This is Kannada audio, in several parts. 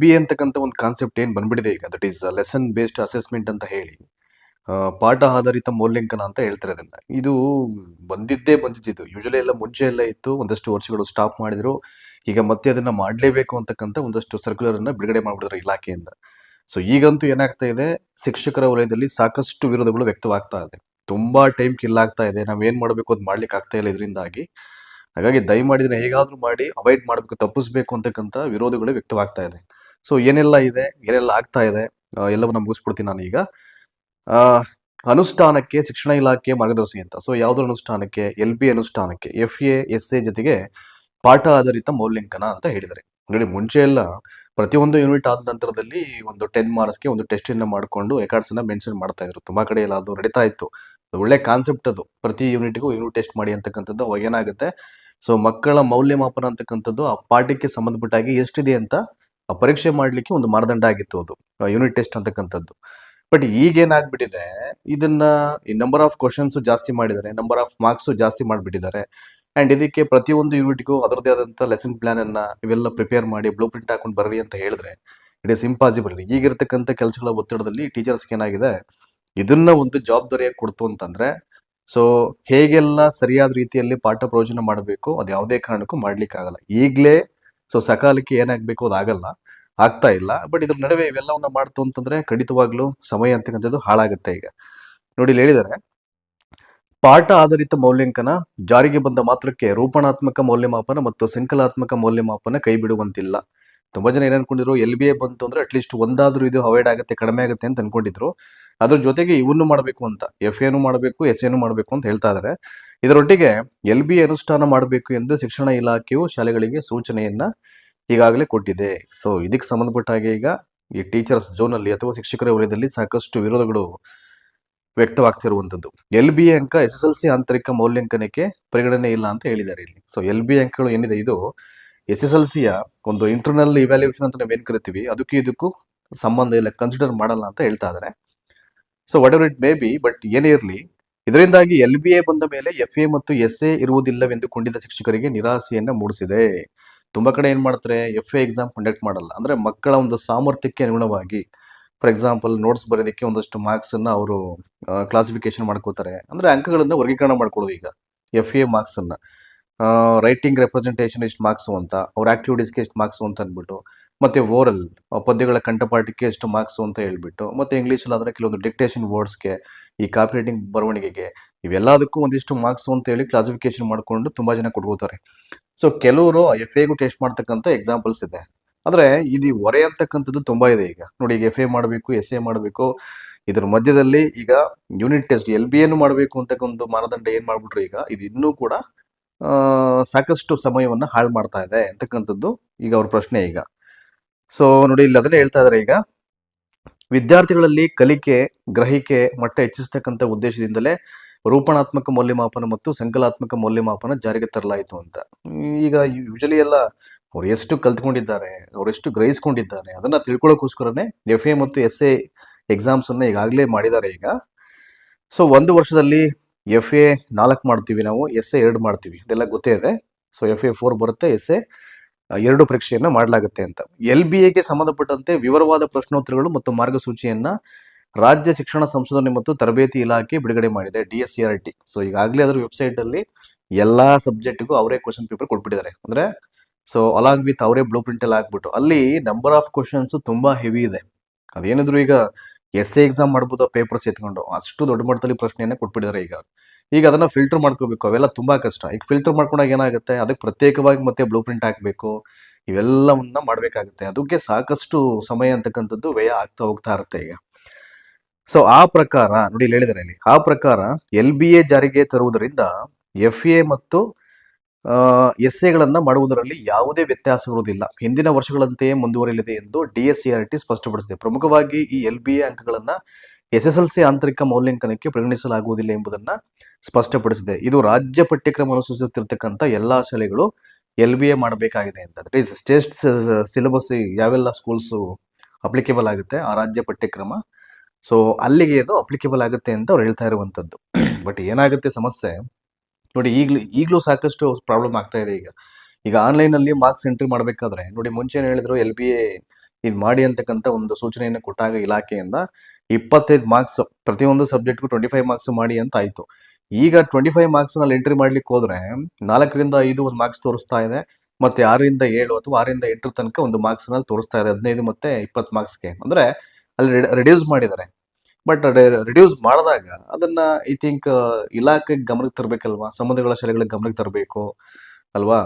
ಬಿ ಅಂತಕ್ಕಂಥ ಒಂದು ಕಾನ್ಸೆಪ್ಟ್ ಏನು ಬಂದ್ಬಿಟ್ಟಿದೆ ಈಗ that is lesson based assessment ಅಂತ ಹೇಳಿ ಪಾಠ ಆಧಾರಿತ ಮೌಲ್ಯಾಂಕನ ಅಂತ ಹೇಳ್ತಾರೆ ಅದನ್ನು ಇದು ಬಂದಿದ್ದೇ ಬಂದಿದ್ದು ಯೂಶಲಿ ಎಲ್ಲ ಮುಂಚೆ ಎಲ್ಲ ಇತ್ತು, ಒಂದಷ್ಟು ವರ್ಷಗಳು ಸ್ಟಾಪ್ ಮಾಡಿದ್ರು. ಈಗ ಮತ್ತೆ ಅದನ್ನ ಮಾಡಲೇಬೇಕು ಅಂತಕ್ಕಂಥ ಒಂದಷ್ಟು ಸರ್ಕ್ಯುಲರ್ ಅನ್ನ ಬಿಡುಗಡೆ ಮಾಡಿಬಿಟ್ರೆ ಇಲಾಖೆಯಿಂದ. ಸೊ ಈಗಂತೂ ಏನಾಗ್ತಾ ಇದೆ, ಶಿಕ್ಷಕರ ವಲಯದಲ್ಲಿ ಸಾಕಷ್ಟು ವಿರೋಧಗಳು ವ್ಯಕ್ತವಾಗ್ತಾ ಇದೆ. ತುಂಬಾ ಟೈಮ್ ಕಿಲ್ ಆಗ್ತಾ ಇದೆ. ನಾವು ಏನ್ ಮಾಡಬೇಕು ಅದು ಮಾಡ್ಲಿಕ್ಕೆ ಆಗ್ತಾ ಇಲ್ಲ ಇದರಿಂದಾಗಿ. ಹಾಗಾಗಿ ದಯಮಾಡಿದ್ರೆ ಹೇಗಾದ್ರೂ ಮಾಡಿ ಅವಾಯ್ಡ್ ಮಾಡ್ಬೇಕು, ತಪ್ಪಿಸ್ಬೇಕು ಅಂತಕ್ಕಂಥ ವಿರೋಧಗಳು ವ್ಯಕ್ತವಾಗ್ತಾ ಇದೆ. ಸೊ ಏನೆಲ್ಲ ಇದೆ? ಏನೆಲ್ಲ ಆಗ್ತಾ ಇದೆ? ಎಲ್ಲವನ್ನ ಮುಗಿಸ್ಬಿಡ್ತೀನಿ ನಾನು ಈಗ. ಅನುಷ್ಠಾನಕ್ಕೆ ಶಿಕ್ಷಣ ಇಲಾಖೆ ಮಾರ್ಗದರ್ಶಿ ಅಂತ. ಸೊ ಯಾವ್ದ್ರ ಅನುಷ್ಠಾನಕ್ಕೆ? ಎಲ್ ಬಿ ಅನುಷ್ಠಾನಕ್ಕೆ. ಎಫ್ ಎ ಎಸ್ ಎ ಜೊತೆಗೆ ಪಾಠ ಆಧಾರಿತ ಮೌಲ್ಯಾಂಕನ ಅಂತ ಹೇಳಿದ್ದಾರೆ. ನೋಡಿ, ಮುಂಚೆ ಎಲ್ಲ ಪ್ರತಿಯೊಂದು ಯೂನಿಟ್ ಆದ ನಂತರದಲ್ಲಿ ಒಂದು ಟೆನ್ ಮಾರ್ಕ್ಸ್ಗೆ ಒಂದು ಟೆಸ್ಟ್ ಅನ್ನ ಮಾಡಿಕೊಂಡು ರೆಕಾರ್ಡ್ಸ್ ಅನ್ನ ಮೆನ್ಷನ್ ಮಾಡ್ತಾ ಇದ್ರು. ತುಂಬಾ ಕಡೆ ಎಲ್ಲ ಅದು ನಡೀತಾ ಇತ್ತು. ಒಳ್ಳೆ ಕಾನ್ಸೆಪ್ಟ್ ಅದು. ಪ್ರತಿ ಯೂನಿಟ್ಗೂ ಯೂನಿಟ್ ಟೆಸ್ಟ್ ಮಾಡಿ ಅಂತಕ್ಕಂಥದ್ದು ಅವಾಗ ಏನಾಗುತ್ತೆ? ಸೊ ಮಕ್ಕಳ ಮೌಲ್ಯಮಾಪನ ಅಂತಕ್ಕಂಥದ್ದು ಆ ಪಾಠಕ್ಕೆ ಸಂಬಂಧಪಟ್ಟಾಗಿ ಎಷ್ಟಿದೆ ಅಂತ ಪರೀಕ್ಷೆ ಮಾಡ್ಲಿಕ್ಕೆ ಒಂದು ಮಾನದಂಡ ಆಗಿತ್ತು ಅದು ಯೂನಿಟ್ ಟೆಸ್ಟ್ ಅಂತಕ್ಕಂಥದ್ದು. ಬಟ್ ಈಗ ಏನಾಗ್ಬಿಟ್ಟಿದೆ, ಇದನ್ನ ಈ ನಂಬರ್ ಆಫ್ ಕ್ವಶನ್ಸ್ ಜಾಸ್ತಿ ಮಾಡಿದ್ದಾರೆ ನಂಬರ್ ಆಫ್ ಮಾರ್ಕ್ಸ್ ಜಾಸ್ತಿ ಮಾಡಿಬಿಟ್ಟಿದ್ದಾರೆ. ಅಂಡ್ ಇದಕ್ಕೆ ಪ್ರತಿಯೊಂದು ಯೂನಿಟ್ಗೂ ಅದರದೇ ಆದಂತ ಲೆಸನ್ ಪ್ಲಾನ್ ಅನ್ನ ಇವೆಲ್ಲ ಪ್ರಿಪೇರ್ ಮಾಡಿ ಬ್ಲೂ ಪ್ರಿಂಟ್ ಹಾಕೊಂಡು ಬರ್ರಿ ಅಂತ ಹೇಳಿದ್ರೆ ಇಟ್ ಇಸ್ ಇಂಪಾಸಿಬಲ್ ಈಗಿರ್ತಕ್ಕಂಥ ಕೆಲಸಗಳ ಒತ್ತಡದಲ್ಲಿ ಟೀಚರ್ಸ್ಗೆ ಏನಾಗಿದೆ, ಇದನ್ನ ಒಂದು ಜವಾಬ್ದಾರಿಯಾಗಿ ಕೊಡ್ತು ಅಂತಂದ್ರೆ ಸೊ ಹೇಗೆಲ್ಲ ಸರಿಯಾದ ರೀತಿಯಲ್ಲಿ ಪಾಠ ಪ್ರಯೋಜನ ಮಾಡಬೇಕು ಅದು ಯಾವುದೇ ಕಾರಣಕ್ಕೂ ಮಾಡ್ಲಿಕ್ಕೆ ಆಗಲ್ಲ ಈಗಲೇ ಸೊ ಸಕಾಲಕ್ಕೆ ಏನಾಗಬೇಕು ಅದಾಗಲ್ಲ ಆಗ್ತಾ ಇಲ್ಲ. ಬಟ್ ಇದ್ರ ನಡುವೆ ಇವೆಲ್ಲವನ್ನ ಮಾಡ್ತು ಅಂತಂದ್ರೆ ಖಂಡಿತವಾಗ್ಲೂ ಸಮಯ ಅಂತಕ್ಕಂಥದ್ದು ಹಾಳಾಗುತ್ತೆ ಈಗ. ನೋಡಿ ಇಲ್ಲಿ ಹೇಳಿದ್ದಾರೆ ಪಾಠ ಆಧಾರಿತ ಮೌಲ್ಯಾಂಕನ ಜಾರಿಗೆ ಬಂದ ಮಾತ್ರಕ್ಕೆ ರೂಪಣಾತ್ಮಕ ಮೌಲ್ಯಮಾಪನ ಮತ್ತು ಸಂಕಲಾತ್ಮಕ ಮೌಲ್ಯಮಾಪನ ಕೈ ಬಿಡುವಂತಿಲ್ಲ. ತುಂಬಾ ಜನ ಏನ್ ಅನ್ಕೊಂಡಿದ್ರು, ಎಲ್ ಬಿ ಎ ಬಂತು ಅಂದ್ರೆ ಅಟ್ಲೀಸ್ಟ್ ಒಂದಾದ್ರೂ ಇದು ಅವಾಯ್ಡ್ ಆಗುತ್ತೆ, ಕಡಿಮೆ ಆಗುತ್ತೆ ಅಂತ ಅನ್ಕೊಂಡಿದ್ರು. ಅದ್ರ ಜೊತೆಗೆ ಇವನ್ನು ಮಾಡಬೇಕು ಅಂತ ಎಫ್ ಎನು ಮಾಡಬೇಕು ಎಸ್ ಎನು ಮಾಡಬೇಕು ಅಂತ ಹೇಳ್ತಾ ಇದ್ದಾರೆ ಇದರೊಟ್ಟಿಗೆ ಎಲ್ ಬಿ ಅನುಷ್ಠಾನ ಮಾಡಬೇಕು ಎಂದು ಶಿಕ್ಷಣ ಇಲಾಖೆಯು ಶಾಲೆಗಳಿಗೆ ಸೂಚನೆಯನ್ನ ಈಗಾಗಲೇ ಕೊಟ್ಟಿದೆ. ಸೊ ಇದಕ್ಕೆ ಸಂಬಂಧಪಟ್ಟ ಹಾಗೆ ಈಗ ಈ ಟೀಚರ್ಸ್ ಝೋನ್ ಅಲ್ಲಿ ಅಥವಾ ಶಿಕ್ಷಕರ ವಲಯದಲ್ಲಿ ಸಾಕಷ್ಟು ವಿರೋಧಗಳು ವ್ಯಕ್ತವಾಗ್ತಿರುವಂತದ್ದು ಎಲ್ ಬಿ ಅಂಕ ಎಸ್ ಎಸ್ ಎಲ್ ಸಿ ಆಂತರಿಕ ಮೌಲ್ಯಾಂಕನಕ್ಕೆ ಪರಿಗಣನೆ ಇಲ್ಲ ಅಂತ ಹೇಳಿದ್ದಾರೆ ಇಲ್ಲಿ. ಸೊ ಎಲ್ ಬಿ ಅಂಕಗಳು ಏನಿದೆ? ಇದು ಎಸ್ ಎಸ್ ಎಲ್ ಸಿಯ ಒಂದು ಇಂಟರ್ನಲ್ ಇವ್ಯಾಲ್ಯೂಯೇಷನ್ ಅಂತ ನಾವೇನ್ ಕರಿತೀವಿ? ಅದಕ್ಕೂ ಇದಕ್ಕೂ ಸಂಬಂಧ ಇಲ್ಲ. ಕನ್ಸಿಡರ್ ಮಾಡಲ್ಲ ಅಂತ ಹೇಳ್ತಾ ಇದ್ದಾರೆ so whatever it may be but ಏನೇ ಇರಲಿ ಇದರಿಂದಾಗಿ ಎಲ್ ಬಿ ಎ ಬಂದ ಮೇಲೆ ಎಫ್ ಎ ಮತ್ತು ಎಸ್ ಎ ಇರುವುದಿಲ್ಲವೆಂದು ಕೊಂಡಿದ್ದ ಶಿಕ್ಷಕರಿಗೆ ನಿರಾಸೆಯನ್ನ ಮೂಡಿಸಿದೆ. ತುಂಬಾ ಕಡೆ ಏನ್ ಮಾಡ್ತಾರೆ, ಎಫ್ ಎ ಎಕ್ಸಾಮ್ ಕಂಡಕ್ಟ್ ಮಾಡಲ್ಲ. ಅಂದ್ರೆ ಮಕ್ಕಳ ಒಂದು ಸಾಮರ್ಥ್ಯಕ್ಕೆ ಅನುಗುಣವಾಗಿ ಫಾರ್ ಎಕ್ಸಾಂಪಲ್ ನೋಟ್ಸ್ ಬರೋದಕ್ಕೆ ಒಂದಷ್ಟು ಮಾರ್ಕ್ಸ್ ಅನ್ನ ಅವರು ಕ್ಲಾಸಿಫಿಕೇಶನ್ ಮಾಡ್ಕೋತಾರೆ ಅಂದ್ರೆ ಅಂಕಗಳನ್ನ ವರ್ಗೀಕರಣ ಮಾಡ್ಕೊಳ್ಳೋದು ಈಗ, ಎಫ್ ಎ ಮಾರ್ಕ್ಸ್ ಅನ್ನ. ರೈಟಿಂಗ್ ರೆಪ್ರೆಸೆಂಟೇಷನ್ ಎಷ್ಟು ಮಾರ್ಕ್ಸ್ ಅಂತ ಅವ್ರ ಆಕ್ಟಿವಿಟೀಸ್ಗೆ ಎಷ್ಟು ಮಾರ್ಕ್ಸ್ ಅಂತ ಅಂದ್ಬಿಟ್ಟು, ಮತ್ತೆ ಓರಲ್ ಪದ್ಯಗಳ ಕಂಠಪಾಠಕ್ಕೆ ಎಷ್ಟು ಮಾರ್ಕ್ಸ್ ಅಂತ ಹೇಳ್ಬಿಟ್ಟು, ಮತ್ತೆ ಇಂಗ್ಲೀಷಲ್ಲಿ ಆದ್ರೆ ಕೆಲವೊಂದು ಡಿಕ್ಟೇಷನ್ ವರ್ಡ್ಸ್ಗೆ ಈ ಕಾಪಿ ರೈಟಿಂಗ್ ಬರವಣಿಗೆಗೆ, ಇವೆಲ್ಲದಕ್ಕೂ ಒಂದಿಷ್ಟು ಮಾರ್ಕ್ಸ್ ಅಂತ ಹೇಳಿ ಕ್ಲಾಸಿಫಿಕೇಶನ್ ಮಾಡ್ಕೊಂಡು ತುಂಬಾ ಜನ ಕೊಟ್ಕೋತಾರೆ ಸೊ ಕೆಲವರು ಎಫ್ ಎಗೂ ಟೆಸ್ಟ್ ಮಾಡ್ತಕ್ಕಂಥ ಎಕ್ಸಾಂಪಲ್ಸ್ ಇದೆ. ಆದರೆ, ಇದು ಹೊರೆ ಅಂತಕ್ಕಂಥದ್ದು ತುಂಬಾ ಇದೆ ಈಗ. ನೋಡಿ, ಈಗ ಎಫ್ ಎ ಮಾಡಬೇಕು ಎಸ್ ಎ ಮಾಡಬೇಕು, ಇದ್ರ ಮಧ್ಯದಲ್ಲಿ ಈಗ ಯೂನಿಟ್ ಟೆಸ್ಟ್ ಎಲ್ ಬಿ ಎನ್ನು ಮಾಡಬೇಕು ಒಂದು ಮಾನದಂಡ ಏನ್ ಮಾಡ್ಬಿಟ್ರು ಈಗ, ಇದು ಇನ್ನೂ ಕೂಡ ಸಾಕಷ್ಟು ಸಮಯವನ್ನು ಹಾಳು ಮಾಡ್ತಾ ಇದೆ ಅಂತಕ್ಕಂಥದ್ದು ಈಗ ಅವ್ರ ಪ್ರಶ್ನೆ ಈಗ. ಸೊ ನೋಡಿ, ಇಲ್ಲಿ ಅದನ್ನೇ ಹೇಳ್ತಾ ಇದಾರೆ ಈಗ. ವಿದ್ಯಾರ್ಥಿಗಳಲ್ಲಿ ಕಲಿಕೆ, ಗ್ರಹಿಕೆ, ಮಟ್ಟ ಹೆಚ್ಚಿಸ್ತಕ್ಕಂಥ ಉದ್ದೇಶದಿಂದಲೇ ರೂಪಣಾತ್ಮಕ ಮೌಲ್ಯಮಾಪನ ಮತ್ತು ಸಂಕಲಾತ್ಮಕ ಮೌಲ್ಯಮಾಪನ ಜಾರಿಗೆ ತರಲಾಯಿತು ಅಂತ. ಈಗ ಯೂಶಲಿ ಎಲ್ಲ ಅವ್ರು ಎಷ್ಟು ಕಲ್ತ್ಕೊಂಡಿದ್ದಾರೆ, ಅವ್ರು ಎಷ್ಟು ಗ್ರಹಿಸ್ಕೊಂಡಿದ್ದಾರೆ, ಅದನ್ನ ತಿಳ್ಕೊಳ್ಳೋಕ್ಕೋಸ್ಕರನೇ ಎಫ್ ಎ ಮತ್ತು ಎಸ್ ಎ ಎಕ್ಸಾಮ್ಸ್ ಅನ್ನ ಈಗಾಗಲೇ ಮಾಡಿದ್ದಾರೆ ಈಗ. ಸೊ ಒಂದು ವರ್ಷದಲ್ಲಿ ಎಫ್ ಎ ನಾಲ್ಕು ಮಾಡ್ತೀವಿ ನಾವು ಎಸ್ ಎ ಎರಡು ಮಾಡ್ತೀವಿ. ಇದೆಲ್ಲ ಗೊತ್ತೇ ಇದೆ? ಸೊ ಎಫ್ ಎ ಫೋರ್ ಬರುತ್ತೆ ಎಸ್ ಎ ಎರಡು ಪರೀಕ್ಷೆಯನ್ನ ಮಾಡಲಾಗುತ್ತೆ ಅಂತ. ಎಲ್ ಬಿ ಎಗೆ ಸಂಬಂಧಪಟ್ಟಂತೆ ವಿವರವಾದ ಪ್ರಶ್ನೋತ್ತರಗಳು ಮತ್ತು ಮಾರ್ಗಸೂಚಿಯನ್ನ ರಾಜ್ಯ ಶಿಕ್ಷಣ ಸಂಶೋಧನೆ ಮತ್ತು ತರಬೇತಿ ಇಲಾಖೆ ಬಿಡುಗಡೆ ಮಾಡಿದೆ D S C R T so ಈಗಾಗಲೇ ಅದರ ವೆಬ್ಸೈಟ್ ಅಲ್ಲಿ ಎಲ್ಲಾ ಸಬ್ಜೆಕ್ಟ್ಗೂ ಅವರೇ ಕ್ವಶನ್ ಪೇಪರ್ ಕೊಟ್ಬಿಟ್ಟಿದ್ದಾರೆ. ಅಂದ್ರೆ ಸೊ ಅಲಾಂಗ್ ವಿತ್ ಅವರೇ ಬ್ಲೂ ಪ್ರಿಂಟಲ್ಲಿ ಹಾಕ್ಬಿಟ್ಟು, ಅಲ್ಲಿ ನಂಬರ್ ಆಫ್ ಕ್ವಶನ್ಸ್ ತುಂಬಾ ಹೆವಿ ಇದೆ. ಅದೇನಿದ್ರು ಈಗ ಎಸ್ ಎ ಎಕ್ಸಾಮ್ ಮಾಡ್ಬೋದು ಪೇಪರ್ಸ್ ಎತ್ಕೊಂಡು. ಅಷ್ಟು ದೊಡ್ಡ ಮಟ್ಟದಲ್ಲಿ ಪ್ರಶ್ನೆಯನ್ನ ಕೊಟ್ಬಿಟ್ಟಿದ್ದಾರೆ ಈಗ. ಈಗ ಅದನ್ನ ಫಿಲ್ಟರ್ ಮಾಡ್ಕೋಬೇಕು. ಅವೆಲ್ಲ ತುಂಬಾ ಕಷ್ಟ. ಈಗ ಫಿಲ್ಟರ್ ಮಾಡ್ಕೊಂಡಾಗ ಏನಾಗುತ್ತೆ? ಅದಕ್ಕೆ ಪ್ರತ್ಯೇಕವಾಗಿ ಮತ್ತೆ ಬ್ಲೂ ಪ್ರಿಂಟ್ ಹಾಕಬೇಕು. ಇವೆಲ್ಲವನ್ನ ಮಾಡಬೇಕಾಗುತ್ತೆ. ಅದಕ್ಕೆ ಸಾಕಷ್ಟು ಸಮಯ ಅಂತಕ್ಕಂಥದ್ದು ವ್ಯಯ ಆಗ್ತಾ ಹೋಗ್ತಾ ಇರುತ್ತೆ ಈಗ. ಸೊ ಆ ಪ್ರಕಾರ, ನೋಡಿ ಹೇಳಿದರೆ ಇಲ್ಲಿ. ಆ ಪ್ರಕಾರ ಎಲ್ ಬಿ ಎ ಜಾರಿಗೆ ತರುವುದರಿಂದ ಎಫ್ ಎ ಮತ್ತು ಎಸ್ ಎಗಳನ್ನ ಮಾಡುವುದರಲ್ಲಿ ಯಾವುದೇ ವ್ಯತ್ಯಾಸವಿರುವುದಿಲ್ಲ. ಹಿಂದಿನ ವರ್ಷಗಳಂತೆಯೇ ಮುಂದುವರಿಯಲಿದೆ ಎಂದು ಡಿ ಎಸ್ ಟಿ ಸ್ಪಷ್ಟಪಡಿಸಿದೆ. ಪ್ರಮುಖವಾಗಿ ಈ ಎಲ್ ಬಿ ಎ ಅಂಕಗಳನ್ನ ಎಸ್ ಎಸ್ ಎಲ್ ಸಿ ಆಂತರಿಕ ಮೌಲ್ಯಾಂಕನಕ್ಕೆ ಪರಿಗಣಿಸಲಾಗುವುದಿಲ್ಲ ಎಂಬುದನ್ನ ಸ್ಪಷ್ಟಪಡಿಸಿದೆ. ಇದು ರಾಜ್ಯ ಪಠ್ಯಕ್ರಮ ಅನುಸರಿಸುತ್ತಿರ್ತಕ್ಕಂಥ ಎಲ್ಲಾ ಶಾಲೆಗಳು ಎಲ್ ಬಿ ಎ ಮಾಡಬೇಕಾಗಿದೆ ಅಂತ ದಟ್ ಸ್ಟೇಟ್ ಸಿಲೆಬಸ್ ಯಾವೆಲ್ಲ ಸ್ಕೂಲ್ಸ್ ಅಪ್ಲಿಕೇಬಲ್ ಆಗುತ್ತೆ, ಆ ರಾಜ್ಯ ಪಠ್ಯಕ್ರಮ. ಸೊ ಅಲ್ಲಿಗೆ ಇದು ಅಪ್ಲಿಕೇಬಲ್ ಆಗುತ್ತೆ ಅಂತ ಅವ್ರು ಹೇಳ್ತಾ ಇರುವಂತದ್ದು ಬಟ್ ಏನಾಗುತ್ತೆ ಸಮಸ್ಯೆ? ನೋಡಿ, ಈಗಲೂ ಈಗಲೂ ಸಾಕಷ್ಟು ಪ್ರಾಬ್ಲಮ್ ಆಗ್ತಾ ಇದೆ ಈಗ. ಈಗ ಆನ್ಲೈನ್ ಅಲ್ಲಿ ಮಾರ್ಕ್ಸ್ ಎಂಟ್ರಿ ಮಾಡಬೇಕಾದ್ರೆ, ನೋಡಿ ಮುಂಚೆ ಹೇಳಿದ್ರು ಎಲ್ ಬಿ ಎ ಇದು ಮಾಡಿ ಅಂತಕ್ಕಂಥ ಒಂದು ಸೂಚನೆಯನ್ನು ಕೊಟ್ಟಾಗ ಇಲಾಖೆಯಿಂದ ಇಪ್ಪತ್ತೈದು ಮಾರ್ಕ್ಸ್ ಪ್ರತಿಯೊಂದು ಸಬ್ಜೆಕ್ಟ್ಗೂ ಟ್ವೆಂಟಿ ಫೈವ್ ಮಾರ್ಕ್ಸ್ ಮಾಡಿ ಅಂತ ಆಯ್ತು. ಈಗ ಟ್ವೆಂಟಿ ಫೈವ್ ಮಾರ್ಕ್ಸ್ನಲ್ಲಿ ಎಂಟ್ರಿ ಮಾಡ್ಲಿಕ್ಕೆ ಹೋದ್ರೆ, ನಾಲ್ಕರಿಂದ ಐದು ಒಂದು ಮಾರ್ಕ್ಸ್ ತೋರಿಸ್ತಾ ಇದೆ, ಮತ್ತೆ ಆರರಿಂದ ಏಳು ಅಥವಾ ಆರರಿಂದ ಎಂಟರ ತನಕ ಒಂದು ಮಾರ್ಕ್ಸ್ನಲ್ಲಿ ತೋರಿಸ್ತಾ ಇದೆ, ಹದಿನೈದು ಮತ್ತೆ ಇಪ್ಪತ್ತು ಮಾರ್ಕ್ಸ್ಗೆ ಅಂದ್ರೆ ಅಲ್ಲಿ ರಿಡ್ಯೂಸ್ ಮಾಡಿದ್ದಾರೆ. ಬಟ್ ರಿಡ್ಯೂಸ್ ಮಾಡಿದಾಗ ಅದನ್ನ ಐ ಥಿಂಕ್ ಇಲಾಖೆ ಗಮನಕ್ಕೆ ತರಬೇಕಲ್ವಾ? ಸಂಬಂಧಗಳ ಶಾಲೆಗಳಿಗೆ ಗಮನಕ್ಕೆ ತರಬೇಕು ಅಲ್ವಾ?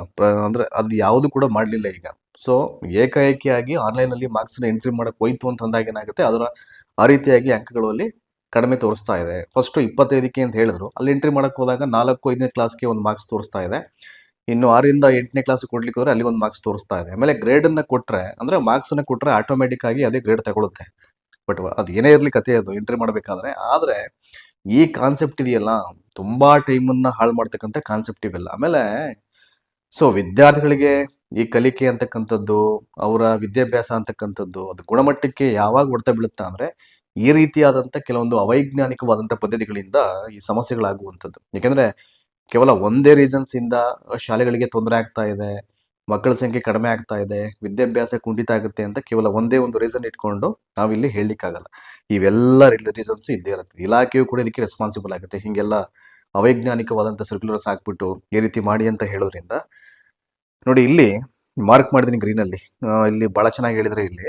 ಅಂದ್ರೆ ಅದು ಯಾವುದು ಕೂಡ ಮಾಡಲಿಲ್ಲ ಈಗ. ಸೊ ಏಕಾಏಕಿಯಾಗಿ ಆನ್ಲೈನ್ ಅಲ್ಲಿ ಮಾರ್ಕ್ಸ್ ಎಂಟ್ರಿ ಮಾಡಕ್ ಹೋಯ್ತು ಅಂತ ಅಂದಾಗ ಏನಾಗುತ್ತೆ? ಅದರ ಆ ರೀತಿಯಾಗಿ ಅಂಕಗಳು ಅಲ್ಲಿ ಕಡಿಮೆ ತೋರಿಸ್ತಾ ಇದೆ. ಫಸ್ಟ್ ಇಪ್ಪತ್ತೈದಕ್ಕೆ ಅಂತ ಹೇಳಿದ್ರು. ಅಲ್ಲಿ ಎಂಟ್ರಿ ಮಾಡಕ್ ಹೋದಾಗ ನಾಲ್ಕು, ಐದನೇ ಕ್ಲಾಸ್ಗೆ ಒಂದು ಮಾರ್ಕ್ಸ್ ತೋರಿಸ್ತಾ ಇದೆ. ಇನ್ನು ಆರಿಂದ ಎಂಟನೇ ಕ್ಲಾಸ್ ಕೊಡ್ಲಿಕ್ಕೆ ಹೋದ್ರೆ ಅಲ್ಲಿ ಒಂದು ಮಾರ್ಕ್ಸ್ ತೋರಿಸ್ತಾ ಇದೆ. ಆಮೇಲೆ ಗ್ರೇಡ್ ಕೊಟ್ಟರೆ ಅಂದ್ರೆ ಮಾರ್ಕ್ಸ್ ಅನ್ನ ಕೊಟ್ರೆ ಆಟೋಮೆಟಿಕ್ ಆಗಿ ಅದೇ ಗ್ರೇಡ್ ತಗೊಳುತ್ತೆ. ಬಟ್ ಅದು ಏನೇ ಇರಲಿ ಕತೆ ಅದು ಎಂಟ್ರಿ ಮಾಡಬೇಕಾದ್ರೆ, ಆದ್ರೆ ಈ ಕಾನ್ಸೆಪ್ಟ್ ಇದೆಯಲ್ಲ, ತುಂಬಾ ಟೈಮನ್ನ ಹಾಳು ಮಾಡ್ತಕ್ಕಂಥ ಕಾನ್ಸೆಪ್ಟ್ ಇವೆಲ್ಲ. ಆಮೇಲೆ ಸೊ ವಿದ್ಯಾರ್ಥಿಗಳಿಗೆ ಈ ಕಲಿಕೆ ಅಂತಕ್ಕಂಥದ್ದು, ಅವರ ವಿದ್ಯಾಭ್ಯಾಸ ಅಂತಕ್ಕಂಥದ್ದು, ಅದು ಗುಣಮಟ್ಟಕ್ಕೆ ಯಾವಾಗ ಹೊಡೆತ ಬೀಳುತ್ತಾ ಅಂದ್ರೆ, ಈ ರೀತಿಯಾದಂಥ ಕೆಲವೊಂದು ಅವೈಜ್ಞಾನಿಕವಾದಂಥ ಪದ್ಧತಿಗಳಿಂದ ಈ ಸಮಸ್ಯೆಗಳಾಗುವಂಥದ್ದು. ಯಾಕಂದ್ರೆ, ಕೇವಲ ಒಂದೇ ರೀಸನ್ಸ್ ಇಂದ ಶಾಲೆಗಳಿಗೆ ತೊಂದರೆ ಆಗ್ತಾ ಇದೆ ಮಕ್ಕಳ ಸಂಖ್ಯೆ ಕಡಿಮೆ ಆಗ್ತಾ ಇದೆ, ವಿದ್ಯಾಭ್ಯಾಸ ಕುಂಠಿತ ಆಗುತ್ತೆ ಅಂತ ಕೇವಲ ಒಂದೇ ಒಂದು ರೀಸನ್ ಇಟ್ಕೊಂಡು ನಾವಿಲ್ಲಿ ಹೇಳಲಿಕ್ಕಾಗಲ್ಲ. ಇವೆಲ್ಲ ರೀಸನ್ಸ್ ಇದ್ದೇ ಇರುತ್ತೆ. ಇಲಾಖೆಯು ಕೂಡ ಇದಕ್ಕೆ ರೆಸ್ಪಾನ್ಸಿಬಲ್ ಆಗುತ್ತೆ. ಹಿಂಗೆಲ್ಲ ಅವೈಜ್ಞಾನಿಕವಾದಂಥ ಸರ್ಕ್ಯುಲರ್ಸ್ ಹಾಕ್ಬಿಟ್ಟು ಈ ರೀತಿ ಮಾಡಿ ಅಂತ ಹೇಳೋದ್ರಿಂದ, ನೋಡಿ ಇಲ್ಲಿ ಮಾರ್ಕ್ ಮಾಡಿದೀನಿ ಗ್ರೀನ್ ಅಲ್ಲಿ. ಇಲ್ಲಿ ಬಹಳ ಚೆನ್ನಾಗಿ ಹೇಳಿದ್ರೆ ಇಲ್ಲಿ.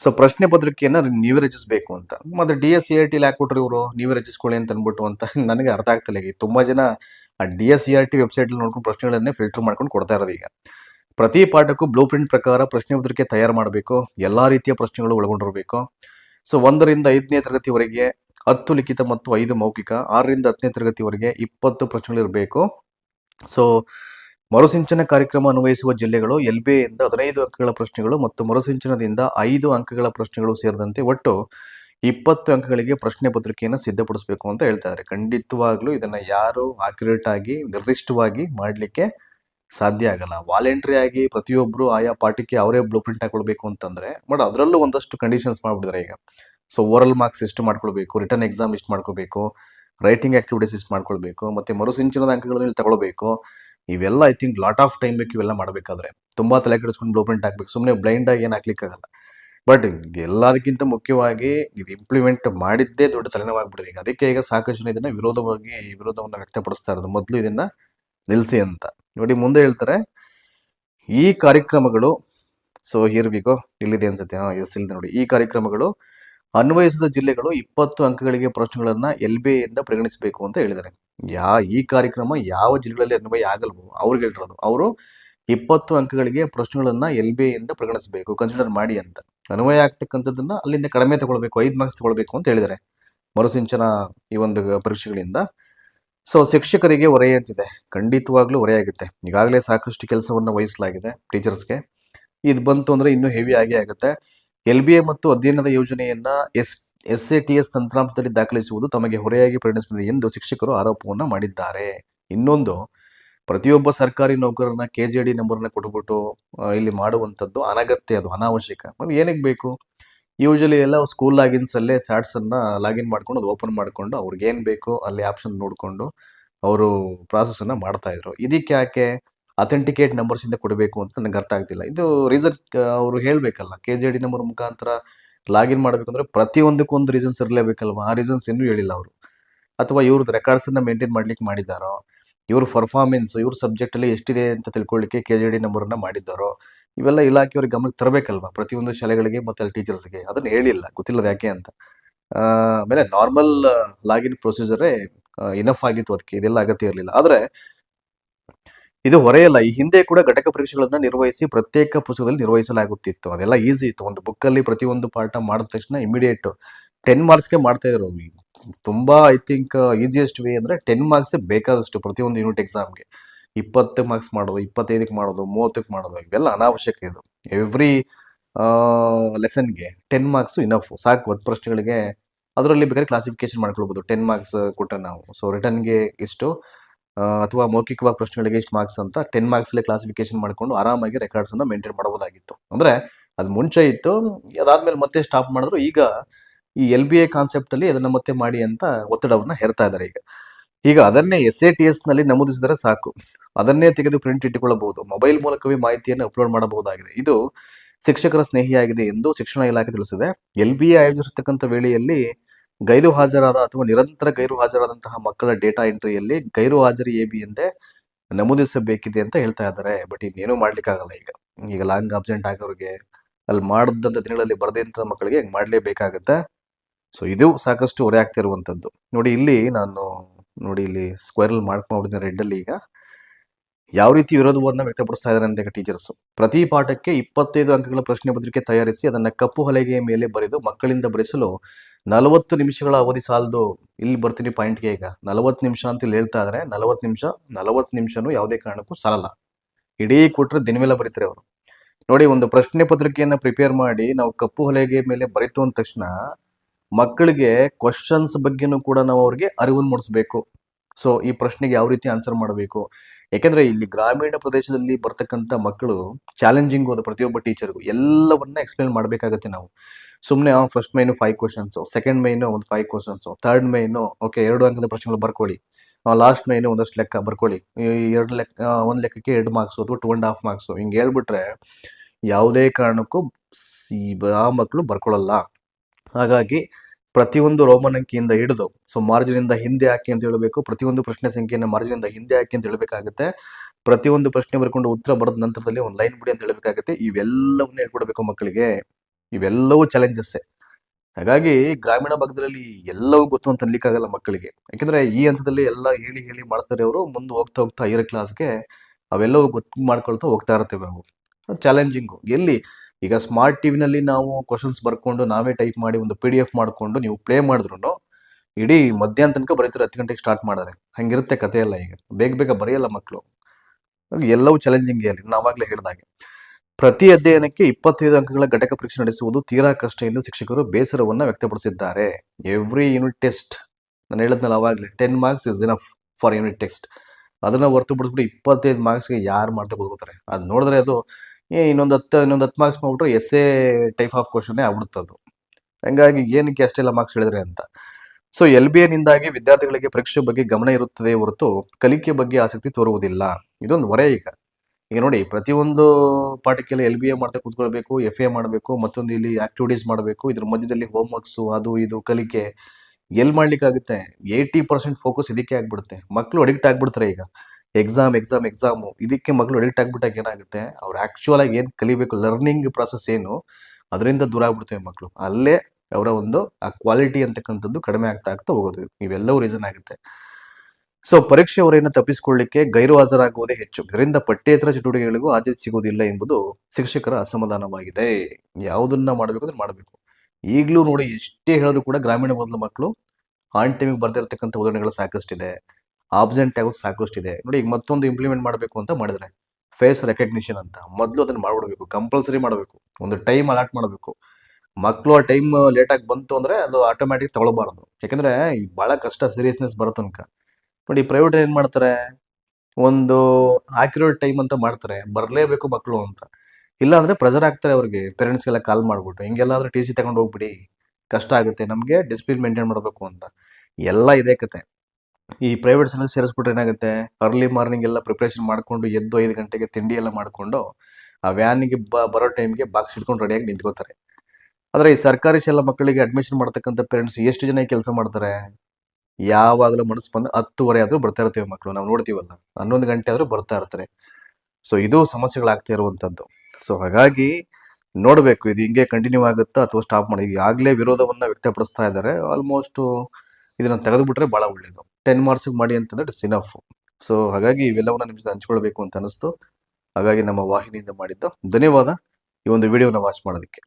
ಸೊ ಪ್ರಶ್ನೆ ಪತ್ರಿಕೆಯನ್ನ ನೀವೇ ರಚಿಸಬೇಕು ಅಂತ. ಮತ್ತೆ D S C I T ಯಾಕೆ ಕೊಟ್ರು ಇವರು, ನೀವೇ ರಚಿಸ್ಕೊಳ್ಳಿ ಅಂತ ಅಂದ್ಬಿಟ್ಟು ಅಂತ ನನಗೆ ಅರ್ಥ ಆಗ್ತಿಲ್ಲ ಈಗ ತುಂಬಾ ಜನ ಆ D S C R T website ನೋಡ್ಕೊಂಡು ಪ್ರಶ್ನೆಗಳನ್ನೇ ಫಿಲ್ಟರ್ ಮಾಡ್ಕೊಂಡು ಕೊಡ್ತಾ ಇರೋದು ಈಗ. ಪ್ರತಿ ಪಾಠಕ್ಕೂ ಬ್ಲೂ ಪ್ರಿಂಟ್ ಪ್ರಕಾರ ಪ್ರಶ್ನೆ ಪತ್ರಿಕೆ ತಯಾರು ಮಾಡಬೇಕು, ಎಲ್ಲ ರೀತಿಯ ಪ್ರಶ್ನೆಗಳು ಒಳಗೊಂಡಿರಬೇಕು. ಸೊ ಒಂದರಿಂದ ಐದನೇ ತರಗತಿವರೆಗೆ ಹತ್ತು ಲಿಖಿತ ಮತ್ತು ಐದು ಮೌಖಿಕ, ಆರರಿಂದ ಹತ್ತನೇ ತರಗತಿವರೆಗೆ ಇಪ್ಪತ್ತು ಪ್ರಶ್ನೆಗಳಿರಬೇಕು ಸೊ ಮರುಸಿಂಚನ ಕಾರ್ಯಕ್ರಮ ಅನ್ವಯಿಸುವ ಜಿಲ್ಲೆಗಳು ಎಲ್ ಬಿ ಇಂದ ಹದಿನೈದು ಅಂಕಗಳ ಪ್ರಶ್ನೆಗಳು ಮತ್ತು ಮರುಸಿಂಚನದಿಂದ ಐದು ಅಂಕಗಳ ಪ್ರಶ್ನೆಗಳು ಸೇರಿದಂತೆ ಒಟ್ಟು ಇಪ್ಪತ್ತು ಅಂಕಗಳಿಗೆ ಪ್ರಶ್ನೆ ಪತ್ರಿಕೆಯನ್ನು ಸಿದ್ಧಪಡಿಸಬೇಕು ಅಂತ ಹೇಳ್ತಾ ಇದ್ದಾರೆ ಖಂಡಿತವಾಗ್ಲೂ ಇದನ್ನ ಯಾರು ಆಕ್ಯುರೇಟ್ ಆಗಿ, ನಿರ್ದಿಷ್ಟವಾಗಿ ಮಾಡಲಿಕ್ಕೆ ಸಾಧ್ಯ ಆಗಲ್ಲ. ವಾಲೆಂಟ್ರಿ ಆಗಿ ಪ್ರತಿಯೊಬ್ಬರು ಆಯಾ ಪಾಠಕ್ಕೆ ಅವರೇ ಬ್ಲೂ ಪ್ರಿಂಟ್ ಹಾಕೊಳ್ಬೇಕು ಅಂತಂದ್ರೆ ಬಟ್ ಅದರಲ್ಲೂ ಒಂದಷ್ಟು ಕಂಡೀಷನ್ಸ್ ಮಾಡ್ಬಿಟ್ಟಿದ್ದಾರೆ ಈಗ. ಸೊ ಓರಲ್ ಮಾರ್ಕ್ಸ್ ಎಷ್ಟು ಮಾಡ್ಕೊಳ್ಬೇಕು ರಿಟರ್ನ್ ಎಕ್ಸಾಮ್ ಇಷ್ಟು ಮಾಡ್ಕೋಬೇಕು ರೈಟಿಂಗ್ ಆಕ್ಟಿವಿಟೀಸ್ ಇಷ್ಟು ಮಾಡ್ಕೊಳ್ಬೇಕು, ಮತ್ತೆ ಮರುಸಿಂಚನದ ಅಂಕಗಳನ್ನು ಇಲ್ಲಿ ತಗೊಳ್ಬೇಕು, ಇವೆಲ್ಲ I think lot of time ಬೇಕು ಇವೆಲ್ಲ ಮಾಡಬೇಕಾದ್ರೆ. ತುಂಬಾ ತಲೆ ಕೆಡಿಸ್ಕೊಂಡು ಬ್ಲೂ ಪ್ರಿಂಟ್ ಹಾಕ್ಬೇಕು. ಸುಮ್ಮನೆ ಬ್ಲೈಂಡ್ ಆಗಿ ಏನು ಹಾಕ್ಲಿಕ್ಕಾಗಲ್ಲ. ಬಟ್ ಎಲ್ಲದಕ್ಕಿಂತ ಮುಖ್ಯವಾಗಿ ಇದು ಇಂಪ್ಲಿಮೆಂಟ್ ಮಾಡಿದ್ದೇ ದೊಡ್ಡ ತಲೆನೋವಾಗ್ಬಿಟ್ಟಿದೆ. ಈಗ ಅದಕ್ಕೆ ಈಗ ಸಾಕಷ್ಟು ಜನ ಇದನ್ನ ವಿರೋಧವಾಗಿ, ವಿರೋಧವನ್ನು ವ್ಯಕ್ತಪಡಿಸ್ತಾ ಇರೋದು. ಮೊದಲು ಇದನ್ನ ನಿಲ್ಲಿಸಿ ಅಂತ. ನೋಡಿ, ಮುಂದೆ ಹೇಳ್ತಾರೆ, ಈ ಕಾರ್ಯಕ್ರಮಗಳು ಸೊ ಹಿರ್ವಿಗೋ ಇಲ್ಲಿದೆ ಅನ್ಸುತ್ತೆ. ಹಾ ಎಸ್ ಇಲ್ಲಿದೆ ನೋಡಿ. ಈ ಕಾರ್ಯಕ್ರಮಗಳು ಅನ್ವಯಿಸಿದ ಜಿಲ್ಲೆಗಳು ಇಪ್ಪತ್ತು ಅಂಕಗಳಿಗೆ ಪ್ರಶ್ನೆಗಳನ್ನ ಎಲ್ ಬಿ ಇಂದ ಪರಿಗಣಿಸಬೇಕು ಅಂತ ಹೇಳಿದ್ದಾರೆ. ಯಾ, ಈ ಕಾರ್ಯಕ್ರಮ ಯಾವ ಜಿಲ್ಲೆಗಳಲ್ಲಿ ಅನ್ವಯ ಆಗಲ್ವೋ ಅವ್ರಿಗೆ ಹೇಳಿರೋದು ಅವರು ಇಪ್ಪತ್ತು ಅಂಕಗಳಿಗೆ ಪ್ರಶ್ನೆಗಳನ್ನ ಎಲ್ ಬಿ ಇಂದ ಪರಿಗಣಿಸಬೇಕು. ಕನ್ಸಿಡರ್ ಮಾಡಿ ಅಂತ. ಅನ್ವಯ ಆಗ್ತಕ್ಕಂಥದ್ದನ್ನು ಅಲ್ಲಿಂದ ಕಡಿಮೆ ತಗೊಳ್ಬೇಕು, ಐದು ಮಾರ್ಕ್ಸ್ ತಗೊಳ್ಬೇಕು ಅಂತ ಹೇಳಿದ್ದಾರೆ ಮರುಸಿಂಚನ ಈ ಒಂದು ಪರೀಕ್ಷೆಗಳಿಂದ. ಸೊ ಶಿಕ್ಷಕರಿಗೆ ಹೊರೆ ಅಂತಿದೆ. ಖಂಡಿತವಾಗ್ಲೂ ಹೊರೆ ಆಗುತ್ತೆ. ಈಗಾಗಲೇ ಸಾಕಷ್ಟು ಕೆಲಸವನ್ನ ವಹಿಸಲಾಗಿದೆ ಟೀಚರ್ಸ್ಗೆ. ಇದು ಬಂತು ಅಂದ್ರೆ ಇನ್ನೂ ಹೆವಿ ಆಗೇ ಆಗುತ್ತೆ. ಎಲ್ ಬಿ ಎ ಮತ್ತು ಅಧ್ಯಯನದ ಯೋಜನೆಯನ್ನ S S A T S ತಂತ್ರಾಂಶದಲ್ಲಿ ದಾಖಲಿಸುವುದು ತಮಗೆ ಹೊರೆಯಾಗಿ ಪರಿಣಿಸುತ್ತದೆ ಎಂದು ಶಿಕ್ಷಕರು ಆರೋಪವನ್ನು ಮಾಡಿದ್ದಾರೆ. ಇನ್ನೊಂದು ಪ್ರತಿಯೊಬ್ಬ ಸರ್ಕಾರಿ ನೌಕರರನ್ನ ಕೆ ಜೆ ಡಿ ನಂಬರ್ನ ಕೊಟ್ಬಿಟ್ಟು ಇಲ್ಲಿ ಮಾಡುವಂಥದ್ದು ಅನಗತ್ಯ, ಅದು ಅನಾವಶ್ಯಕ. ಅದು ಏನಕ್ಕೆ ಬೇಕು? ಯೂಶಲಿ ಎಲ್ಲ ಸ್ಕೂಲ್ ಲಾಗಿನ್ಸ್ ಅಲ್ಲೇ ಸ್ಯಾಟ್ಸ್ ಅನ್ನ ಲಾಗಿನ್ ಮಾಡ್ಕೊಂಡು ಅದು ಓಪನ್ ಮಾಡ್ಕೊಂಡು ಅವ್ರಿಗೆ ಏನು ಬೇಕು ಅಲ್ಲಿ ಆಪ್ಷನ್ ನೋಡ್ಕೊಂಡು ಅವರು ಪ್ರಾಸೆಸ್ ಅನ್ನ ಮಾಡ್ತಾ ಇದ್ರು. ಇದಕ್ಕೆ ಯಾಕೆ ಅಥೆಂಟಿಕೇಟ್ ನಂಬರ್ಸ್ ಇಂದ ಕೊಡಬೇಕು ಅಂತ ನನಗೆ ಅರ್ಥ ಆಗ್ತಿಲ್ಲ. ಇದು ರೀಸನ್ ಅವರು ಹೇಳಬೇಕಲ್ಲ ಕೆ ಜೆ ಡಿ ನಂಬರ್ ಮುಖಾಂತರ ಲಾಗಿನ್ ಮಾಡಬೇಕಂದ್ರೆ ಪ್ರತಿಯೊಂದಕ್ಕೂ ಒಂದು ರೀಸನ್ಸ್ ಇರಲೇಬೇಕಲ್ವಾ? ಆ ರೀಸನ್ಸ್ ಇನ್ನೂ ಹೇಳಿಲ್ಲ ಅವರು. ಅಥವಾ ಇವ್ರದ್ದು ರೆಕಾರ್ಡ್ಸ್ ಅನ್ನ ಮೇಂಟೈನ್ ಮಾಡ್ಲಿಕ್ಕೆ ಮಾಡಿದ್ದಾರೋ? ಇವ್ರ ಪರ್ಫಾರ್ಮೆನ್ಸ್ ಇವ್ರ ಸಬ್ಜೆಕ್ಟ್ ಅಲ್ಲಿ ಎಷ್ಟಿದೆ ಅಂತ ತಿಳ್ಕೊಳ್ಳಿಕ್ಕೆ ಕೆ ಜೆ ಡಿ ನಂಬರ್ನ ಮಾಡಿದ್ದಾರೋ, ಇವೆಲ್ಲ ಇಲಾಖೆಯವ್ರಿಗೆ ಗಮನಕ್ಕೆ ತರಬೇಕಲ್ವಾ? ಪ್ರತಿಯೊಂದು ಶಾಲೆಗಳಿಗೆ ಮತ್ತೆ ಅಲ್ಲಿ ಟೀಚರ್ಸ್ಗೆ ಅದನ್ನ ಹೇಳಿಲ್ಲ. ಗೊತ್ತಿಲ್ಲದ ಯಾಕೆ ಅಂತ. ಆಮೇಲೆ ನಾರ್ಮಲ್ ಲಾಗಿನ್ ಪ್ರೊಸೀಜರೇ ಇನಫ್ ಆಗಿತ್ತು ಅದಕ್ಕೆ. ಇದೆಲ್ಲ ಅಗತ್ಯ ಇರಲಿಲ್ಲ. ಆದ್ರೆ, ಇದು ಹೊರೆಯಲ್ಲ. ಈ ಹಿಂದೆ ಕೂಡ ಘಟಕ ಪರೀಕ್ಷೆಗಳನ್ನ ನಿರ್ವಹಿಸಿ ಪ್ರತ್ಯೇಕ ಪುಸ್ತಕದಲ್ಲಿ ನಿರ್ವಹಿಸಲಾಗುತ್ತಿತ್ತು. ಅದೆಲ್ಲ ಈಸಿ ಇತ್ತು. ಒಂದು ಬುಕ್ಕಲ್ಲಿ ಪ್ರತಿಯೊಂದು ಪಾಠ ಮಾಡಿದ ತಕ್ಷಣ ಇಮಿಡಿಯೇಟ್ ಟೆನ್ ಮಾರ್ಕ್ಸ್ಗೆ ಮಾಡ್ತಾ ಇದ್ರು ತುಂಬಾ ಐ ಥಿಂಕ್ ಈಸಿಯೆಸ್ಟ್ ವೇ ಅಂದ್ರೆ ಟೆನ್ ಮಾರ್ಕ್ಸ್ ಬೇಕಾದಷ್ಟು ಪ್ರತಿಯೊಂದು ಯೂನಿಟ್ ಎಕ್ಸಾಮ್ಗೆ ಇಪ್ಪತ್ತು ಮಾರ್ಕ್ಸ್ ಮಾಡೋದು, ಇಪ್ಪತ್ತೈದಕ್ಕೆ ಮಾಡೋದು, ಮೂವತ್ತಕ್ಕೆ ಮಾಡೋದು, ಇವೆಲ್ಲ ಅನಾವಶ್ಯಕ ಇದು. ಎವ್ರಿ ಲೆಸನ್ಗೆ ಟೆನ್ ಮಾರ್ಕ್ಸ್ ಇನಫ್ ಸಾಕು, ಹತ್ತು ಪ್ರಶ್ನೆಗಳಿಗೆ ಅದರಲ್ಲಿ ಬೇಕಾದ್ರೆ ಕ್ಲಾಸಿಫಿಕೇಶನ್ ಮಾಡ್ಕೊಳ್ಬೋದು. ಟೆನ್ ಮಾರ್ಕ್ಸ್ ಕೊಟ್ಟರೆ ನಾವು. ಸೊ ರಿಟರ್ನ್ಗೆ ಇಷ್ಟು ಅಥವಾ ಮೌಖಿಕವಾಗಿ ಪ್ರಶ್ನೆಗಳಿಗೆ ಇಷ್ಟು ಮಾರ್ಕ್ಸ್ ಅಂತ ಟೆನ್ ಮಾರ್ಕ್ಸಲ್ಲೇ ಕ್ಲಾಸಿಫಿಕೇಶನ್ ಮಾಡ್ಕೊಂಡು ಆರಾಮಾಗಿ ರೆಕಾರ್ಡ್ಸ್ ಅನ್ನ ಮೇಂಟೈನ್ ಮಾಡಬಹುದಾಗಿತ್ತು. ಅಂದ್ರೆ, ಅದು ಮುಂಚೆ ಇತ್ತು, ಅದಾದ್ಮೇಲೆ ಮತ್ತೆ ಸ್ಟಾಪ್ ಮಾಡಿದ್ರು. ಈಗ ಈ ಎಲ್ ಬಿ ಎ ಕಾನ್ಸೆಪ್ಟ್ ಅಲ್ಲಿ ಅದನ್ನ ಮತ್ತೆ ಮಾಡಿ ಅಂತ ಒತ್ತಡವನ್ನ ಹೇರ್ತಾ ಇದ್ದಾರೆ ಈಗ. ಈಗ ಅದನ್ನೇ ಎಸ್ ಎ ಟಿ ಎಸ್ನಲ್ಲಿ ನಮೂದಿಸಿದರೆ ಸಾಕು. ಅದನ್ನೇ ತೆಗೆದು ಪ್ರಿಂಟ್ ಇಟ್ಟುಕೊಳ್ಳಬಹುದು. ಮೊಬೈಲ್ ಮೂಲಕವೇ ಮಾಹಿತಿಯನ್ನು ಅಪ್ಲೋಡ್ ಮಾಡಬಹುದಾಗಿದೆ. ಇದು ಶಿಕ್ಷಕರ ಸ್ನೇಹಿಯಾಗಿದೆ ಎಂದು ಶಿಕ್ಷಣ ಇಲಾಖೆ ತಿಳಿಸಿದೆ. ಎಲ್ ಬಿ ಎ ಆಯೋಜಿಸತಕ್ಕಂಥ ವೇಳೆಯಲ್ಲಿ ಗೈರು ಹಾಜರಾದ ಅಥವಾ ನಿರಂತರ ಗೈರು ಹಾಜರಾದಂತಹ ಮಕ್ಕಳ ಡೇಟಾ ಎಂಟ್ರಿಯಲ್ಲಿ ಗೈರು ಹಾಜರಿ ಎ ಬಿ ಎಂದೇ ನಮೂದಿಸಬೇಕಿದೆ ಅಂತ ಹೇಳ್ತಾ ಇದ್ದಾರೆ. ಬಟ್ ಇನ್ನೇನು ಮಾಡ್ಲಿಕ್ಕಾಗಲ್ಲ ಈಗ. ಈಗ ಲಾಂಗ್ ಅಬ್ಸೆಂಟ್ ಆಗೋರಿಗೆ, ಅಲ್ಲಿ ಮಾಡಿದಂಥ ದಿನಗಳಲ್ಲಿ ಬರೆದಂಥ ಮಕ್ಕಳಿಗೆ ಹಿಂಗೆ ಮಾಡಲೇಬೇಕಾಗತ್ತೆ. ಸೊ ಇದು ಸಾಕಷ್ಟು ಹೊರೆ ಆಗ್ತಿರುವಂಥದ್ದು ನೋಡಿ, ಇಲ್ಲಿ ನಾನು ನೋಡಿ, ಇಲ್ಲಿ ಸ್ಕ್ವೇರಲ್ಲಿ ಮಾಡ್ಕೊಂಡಿದ್ದೀನಿ ರೆಡ್ಡಲ್ಲಿ ಈಗ. ಯಾವ ರೀತಿ ವಿರೋಧವನ್ನು ವ್ಯಕ್ತಪಡಿಸ್ತಾ ಇದ್ದಾರೆ ಅಂತ ಟೀಚರ್ಸ್ ಪ್ರತಿ ಪಾಠಕ್ಕೆ ಇಪ್ಪತ್ತೈದು ಅಂಕಗಳ ಪ್ರಶ್ನೆ ಪತ್ರಿಕೆ ತಯಾರಿಸಿ ಅದನ್ನ ಕಪ್ಪು ಹಲಗೆಯ ಮೇಲೆ ಬರೆದು ಮಕ್ಕಳಿಂದ ಬರೆಸಲು ನಲವತ್ತು ನಿಮಿಷಗಳ ಅವಧಿ ಸಾಲದು ಇಲ್ಲಿ ಬರ್ತೀನಿ ಪಾಯಿಂಟ್ಗೆ ಈಗ. ನಲವತ್ತು ನಿಮಿಷ ಅಂತ ಇಲ್ಲಿ ಹೇಳ್ತಾ ಇದ್ದಾರೆ ನಲವತ್ತು ನಿಮಿಷ, ನಲವತ್ತು ನಿಮಿಷನೂ ಯಾವುದೇ ಕಾರಣಕ್ಕೂ ಸಾಲಲ್ಲ. ಇಡೀ ಕೊಟ್ಟರೆ ದಿನವೆಲ್ಲ ಬರೀತಾರೆ ಅವರು. ನೋಡಿ, ಒಂದು ಪ್ರಶ್ನೆ ಪತ್ರಿಕೆಯನ್ನು ಪ್ರಿಪೇರ್ ಮಾಡಿ ನಾವು ಕಪ್ಪು ಹಲಗೆ ಮೇಲೆ ಬರೀತು ಅಂದ ತಕ್ಷಣ ಮಕ್ಕಳಿಗೆ ಕ್ವಶನ್ಸ್ ಬಗ್ಗೆನೂ ಕೂಡ ನಾವು ಅವ್ರಿಗೆ ಅರಿವನ್ನು ಮೂಡಿಸ್ಬೇಕು. ಸೊ ಈ ಪ್ರಶ್ನೆಗೆ ಯಾವ ರೀತಿ ಆನ್ಸರ್ ಮಾಡಬೇಕು? ಯಾಕೆಂದ್ರೆ ಇಲ್ಲಿ ಗ್ರಾಮೀಣ ಪ್ರದೇಶದಲ್ಲಿ ಬರ್ತಕ್ಕಂಥ ಮಕ್ಕಳು ಚಾಲೆಂಜಿಂಗ್ ಹೋದ ಪ್ರತಿಯೊಬ್ಬ ಟೀಚರ್ಗೂ ಎಲ್ಲವನ್ನ ಎಕ್ಸ್ಪ್ಲೇನ್ ಮಾಡಬೇಕಾಗತ್ತೆ ನಾವು. ಸುಮ್ಮನೆ first main five questions second main ಒಂದು five questions third main okay ಎರಡು ಅಂಕದ ಪ್ರಶ್ನೆಗಳು ಬರ್ಕೊಳ್ಳಿ. ಲಾಸ್ಟ್ ಮೈನು ಒಂದಷ್ಟು ಲೆಕ್ಕ ಬರ್ಕೊಳ್ಳಿ. ಎರಡು ಲೆಕ್ಕ ಒಂದು ಲೆಕ್ಕಕ್ಕೆ ಎರಡು ಮಾರ್ಕ್ಸ್ ಅಥವಾ ಟು ಆ್ಯಂಡ್ ಹಾಫ್ ಮಾರ್ಕ್ಸು ಹಿಂಗೆ ಹೇಳ್ಬಿಟ್ರೆ ಯಾವುದೇ ಕಾರಣಕ್ಕೂ ಆ ಮಕ್ಕಳು ಬರ್ಕೊಳ್ಳಲ್ಲ. ಹಾಗಾಗಿ ಪ್ರತಿಯೊಂದು ರೋಮನ್ ಅಂಕಿಯಿಂದ ಹಿಡಿದು ಸೊ ಮಾರ್ಜಿನಿಂದ ಹಿಂದೆ ಹಾಕಿ ಅಂತ ಹೇಳಬೇಕು, ಪ್ರತಿಯೊಂದು ಪ್ರಶ್ನೆ ಸಂಖ್ಯೆಯನ್ನು ಮಾರ್ಜಿನಿಂದ ಹಿಂದೆ ಹಾಕಿ ಅಂತ ಹೇಳಬೇಕಾಗುತ್ತೆ. ಪ್ರತಿಯೊಂದು ಪ್ರಶ್ನೆ ಬರ್ಕೊಂಡು ಉತ್ತರ ಬರೆದ ನಂತರದಲ್ಲಿ ಒಂದು ಲೈನ್ ಬಿಡಿ ಅಂತ ಹೇಳಬೇಕಾಗುತ್ತೆ. ಇವೆಲ್ಲವನ್ನ ಹೇಳ್ಕೊಡ್ಬೇಕು ಮಕ್ಕಳಿಗೆ. ಇವೆಲ್ಲವೂ ಚಾಲೆಂಜಸ್ಸೇ ಹಾಗಾಗಿ ಗ್ರಾಮೀಣ ಭಾಗದಲ್ಲಿ ಎಲ್ಲವೂ ಗೊತ್ತು ಅಂತ ಅನ್ಲಿಕ್ಕಾಗಲ್ಲ ಮಕ್ಕಳಿಗೆ. ಯಾಕೆಂದ್ರೆ ಈ ಹಂತದಲ್ಲಿ ಎಲ್ಲ ಹೇಳಿ ಹೇಳಿ ಮಾಡಿಸ್ತಾರೆ ಅವರು, ಮುಂದೆ ಹೋಗ್ತಾ ಹೋಗ್ತಾ ಹೈಯರ್ ಕ್ಲಾಸ್ಗೆ ಅವೆಲ್ಲವೂ ಗೊತ್ತು ಮಾಡ್ಕೊಳ್ತಾ ಹೋಗ್ತಾ ಇರ್ತೇವೆ ಅವು. ಚಾಲೆಂಜಿಂಗು ಎಲ್ಲಿ? ಈಗ ಸ್ಮಾರ್ಟ್ ಟಿವಿನಲ್ಲಿ ನಾವು ಕ್ವಶನ್ಸ್ ಬರ್ಕೊಂಡು ನಾವೇ ಟೈಪ್ ಮಾಡಿ ಒಂದು ಪಿ ಡಿ ಎಫ್ ಮಾಡಿಕೊಂಡು ನೀವು ಪ್ಲೇ ಮಾಡಿದ್ರು ಇಡೀ ಮಧ್ಯಾಹ್ನ ತನಕ ಬರೀತಾರೆ, ಹತ್ತು ಗಂಟೆಗೆ ಸ್ಟಾರ್ಟ್ ಮಾಡಿದ್ರೆ ಹಂಗಿರುತ್ತೆ ಕಥೆ ಎಲ್ಲ ಈಗ. ಬೇಗ ಬೇಗ ಬರೆಯಲ್ಲ ಮಕ್ಕಳು ಎಲ್ಲವೂ ಚಾಲೆಂಜಿಂಗ್ ಅಲ್ಲಿ, ನಾವಾಗಲೇ ಹೇಳಿದಾಗೆ. ಪ್ರತಿ ಅಧ್ಯಯನಕ್ಕೆ ಇಪ್ಪತ್ತೈದು ಅಂಕಗಳ ಘಟಕ ಪರೀಕ್ಷೆ ನಡೆಸುವುದು ತೀರಾ ಕಷ್ಟ ಎಂದು ಶಿಕ್ಷಕರು ಬೇಸರವನ್ನು ವ್ಯಕ್ತಪಡಿಸಿದ್ದಾರೆ. ಎವ್ರಿ ಯೂನಿಟ್ ಟೆಸ್ಟ್ ನಾನು ಹೇಳಿದ್ನಲ್ಲ ಅವಾಗಲೇ ten marks is enough for unit test ಅದನ್ನ ಹೊರತುಪಡಿಸ್ಬಿಟ್ಟು ಇಪ್ಪತ್ತೈದು ಮಾರ್ಕ್ಸ್ಗೆ ಯಾರು ಮಾಡ್ತಾ ಕೂತ್ಕೋತಾರೆ? ಅದು ನೋಡಿದ್ರೆ ಅದು ಇನ್ನೊಂದು ಹತ್ತು ಇನ್ನೊಂದು ಹತ್ತು ಮಾರ್ಕ್ಸ್ ಮಾಡ್ಬಿಟ್ರೆ ಎಸ್ ಎ ಟೈಪ್ ಆಫ್ ಆಗ್ಬಿಡುತ್ತೆ ಅದು. ಹಂಗಾಗಿ ಏನಕ್ಕೆ ಅಷ್ಟೆಲ್ಲ ಮಾರ್ಕ್ಸ್ ಹೇಳಿದ್ರೆ ಅಂತ. ಸೊ ಎಲ್ ಬಿ ಎನಿಂದಾಗಿ ವಿದ್ಯಾರ್ಥಿಗಳಿಗೆ ಪರೀಕ್ಷೆ ಬಗ್ಗೆ ಗಮನ ಇರುತ್ತದೆ ಹೊರತು ಕಲಿಕೆ ಬಗ್ಗೆ ಆಸಕ್ತಿ ತೋರುವುದಿಲ್ಲ. ಇದೊಂದು ಹೊರೆ ಈಗ. ಈಗ ನೋಡಿ, ಪ್ರತಿಯೊಂದು ಪಾಠಕ್ಕೆಲ್ಲ ಎಲ್ ಬಿ ಎ ಮಾಡ್ತಾ ಕೂತ್ಕೊಳ್ಬೇಕು ಎಫ್ ಎ ಮಾಡಬೇಕು, ಮತ್ತೊಂದು ಇಲ್ಲಿ ಆಕ್ಟಿವಿಟೀಸ್ ಮಾಡಬೇಕು, ಇದ್ರ ಮಧ್ಯದಲ್ಲಿ ಹೋಮ್ ವರ್ಕ್ಸು ಅದು ಇದು ಕಲಿಕೆ. ಎಲ್ಲಿ ಮಾಡ್ಲಿಕ್ಕಾಗುತ್ತೆ? ಏಯ್ಟಿ ಪರ್ಸೆಂಟ್ ಫೋಕಸ್ ಇದಕ್ಕೆ ಆಗ್ಬಿಡುತ್ತೆ. ಮಕ್ಕಳು ಅಡಿಕ್ಟ್ ಆಗ್ಬಿಡ್ತಾರೆ ಈಗ. ಎಕ್ಸಾಮ್ ಎಕ್ಸಾಮ್ ಎಕ್ಸಾಮು ಇದಕ್ಕೆ ಮಕ್ಕಳು ಅಡಿಕ್ಟ್ ಆಗ್ಬಿಟ್ಟಾಗ ಏನಾಗುತ್ತೆ? ಅವ್ರು ಆಕ್ಚುಯಲ್ ಆಗಿ ಏನು ಕಲಿಬೇಕು? ಲರ್ನಿಂಗ್ ಪ್ರಾಸೆಸ್ ಏನು? ಅದರಿಂದ ದೂರ ಆಗ್ಬಿಡ್ತೇವೆ ಮಕ್ಕಳು ಅಲ್ಲೇ ಅವರ ಒಂದು, ಆ ಕ್ವಾಲಿಟಿ ಅಂತಕ್ಕಂಥದ್ದು ಕಡಿಮೆ ಆಗ್ತಾ ಆಗ್ತಾ ಹೋಗೋದು. ಇವೆಲ್ಲವೂ ರೀಸನ್ ಆಗುತ್ತೆ. ಸೊ ಪರೀಕ್ಷೆ ಅವರನ್ನು ತಪ್ಪಿಸಿಕೊಳ್ಳಿಕ್ಕೆ ಗೈರು ಹಾಜರಾಗುವುದೇ ಹೆಚ್ಚು. ಇದರಿಂದ ಪಠ್ಯೇತರ ಚಟುವಟಿಕೆಗಳಿಗೂ ಆದ್ಯತೆ ಸಿಗುವುದಿಲ್ಲ ಎಂಬುದು ಶಿಕ್ಷಕರ ಅಸಮಾಧಾನವಾಗಿದೆ. ಯಾವುದನ್ನ ಮಾಡಬೇಕು ಅಂದ್ರೆ ಮಾಡಬೇಕು. ಈಗಲೂ ನೋಡಿ ಎಷ್ಟೇ ಹೇಳಿದ್ರು ಕೂಡ ಗ್ರಾಮೀಣ ಮೊದಲು ಮಕ್ಕಳು ಆನ್ ಟೈಮಿಗೆ ಬರ್ದಿರತಕ್ಕಂಥ ಉದಾಹರಣೆಗಳು ಸಾಕಷ್ಟಿದೆ. ಆಬ್ಸೆಂಟ್ ಆಗೋದು ಸಾಕಷ್ಟಿದೆ. ನೋಡಿ, ಈಗ ಮತ್ತೊಂದು ಇಂಪ್ಲಿಮೆಂಟ್ ಮಾಡಬೇಕು ಅಂತ ಮಾಡಿದ್ರೆ ಫೇಸ್ ರೆಕಗ್ನಿಷನ್ ಅಂತ. ಮೊದಲು ಅದನ್ನ ಮಾಡ್ಬಿಡ್ಬೇಕು ಕಂಪಲ್ಸರಿ ಮಾಡಬೇಕು. ಒಂದು ಟೈಮ್ ಅಲಾಟ್ ಮಾಡಬೇಕು. ಮಕ್ಕಳು ಆ ಟೈಮ್ ಲೇಟಾಗಿ ಬಂತು ಅಂದ್ರೆ ಅದು ಆಟೋಮ್ಯಾಟಿಕ್ ತಗೊಳ್ಬಾರ್ದು. ಯಾಕಂದ್ರೆ ಬಹಳ ಕಷ್ಟ ಸೀರಿಯಸ್ನೆಸ್ ಬರೋ ನೋಡಿ ಪ್ರೈವೇಟ್ ಏನ್ ಮಾಡ್ತಾರೆ? ಒಂದು ಹಾಕಿರೋ ಟೈಮ್ ಅಂತ ಮಾಡ್ತಾರೆ. ಬರಲೇಬೇಕು ಮಕ್ಕಳು ಅಂತ. ಇಲ್ಲ ಅಂದ್ರೆ ಪ್ರೆಷರ್ ಆಗ್ತಾರೆ ಅವ್ರಿಗೆ ಪೇರೆಂಟ್ಸ್ಗೆಲ್ಲ ಕಾಲ್ ಮಾಡ್ಬಿಟ್ಟು ಹಿಂಗೆಲ್ಲ ಆದರೆ ಟಿ ಸಿ ತಗೊಂಡು ಹೋಗ್ಬಿಡಿ. ಕಷ್ಟ ಆಗುತ್ತೆ. ನಮಗೆ ಡಿಸಿಪ್ಲಿನ್ ಮೇಂಟೈನ್ ಮಾಡಬೇಕು ಅಂತ. ಎಲ್ಲ ಇದೇ ಕತೆ. ಈ ಪ್ರೈವೇಟ್ ಸೆಲ್ಲ ಸೇರಿಸ್ಬಿಟ್ರೆ ಏನಾಗುತ್ತೆ? ಅರ್ಲಿ ಮಾರ್ನಿಂಗ್ ಎಲ್ಲ ಪ್ರಿಪ್ರೇಷನ್ ಮಾಡ್ಕೊಂಡು ಎದ್ದು ಐದು ಗಂಟೆಗೆ ತಿಂಡಿ ಎಲ್ಲ ಮಾಡ್ಕೊಂಡು ಆ ವ್ಯಾನಿಗೆ ಬರೋ ಟೈಮ್ಗೆ ಬಾಕ್ಸ್ ಇಟ್ಕೊಂಡು ರೆಡಿಯಾಗಿ ನಿಂತ್ಕೋತಾರೆ. ಆದರೆ ಈ ಸರ್ಕಾರಿ ಶಾಲಾ ಮಕ್ಕಳಿಗೆ ಅಡ್ಮಿಷನ್ ಮಾಡ್ತಕ್ಕಂಥ ಪೇರೆಂಟ್ಸ್ ಎಷ್ಟು ಜನ ಕೆಲಸ ಮಾಡ್ತಾರೆ? ಯಾವಾಗಲೂ ಮನಸ್ಸು ಬಂದು ಹತ್ತುವರೆ ಆದರೂ ಬರ್ತಾ ಇರ್ತೀವಿ ಮಕ್ಕಳು ನಾವು ನೋಡ್ತೀವಲ್ಲ, ಹನ್ನೊಂದು ಗಂಟೆ ಆದ್ರೂ ಬರ್ತಾ ಇರ್ತಾರೆ. ಸೊ ಇದು ಸಮಸ್ಯೆಗಳಾಗ್ತಾ ಇರುವಂತದ್ದು ಸೊ ಹಾಗಾಗಿ ನೋಡಬೇಕು, ಇದು ಹಿಂಗೆ ಕಂಟಿನ್ಯೂ ಆಗುತ್ತಾ ಅಥವಾ ಸ್ಟಾಪ್ ಮಾಡಿ. ಈಗಾಗಲೇ ವಿರೋಧವನ್ನು ವ್ಯಕ್ತಪಡಿಸ್ತಾ ಇದ್ದಾರೆ. ಆಲ್ಮೋಸ್ಟ್ ಇದನ್ನ ತೆಗೆದುಬಿಟ್ರೆ ಬಹಳ ಒಳ್ಳೇದು. ಟೆನ್ ಮಾರ್ಕ್ಸ್ ಮಾಡಿ ಅಂತಂದ್ರೆ ಇಟ್ಸ್ ಇನಫ್ ಸೊ ಹಾಗಾಗಿ ಇವೆಲ್ಲವನ್ನ ನಿಮ್ ಜೊತೆ ಹಂಚ್ಕೊಳ್ಬೇಕು ಅಂತ ಅನಿಸ್ತು. ಹಾಗಾಗಿ ನಮ್ಮ ವಾಹಿನಿಯಿಂದ ಮಾಡಿದ್ದು. ಧನ್ಯವಾದ. ಈ ಒಂದು ವಿಡಿಯೋನ ವಾಚ್ ಮಾಡೋದಕ್ಕೆ.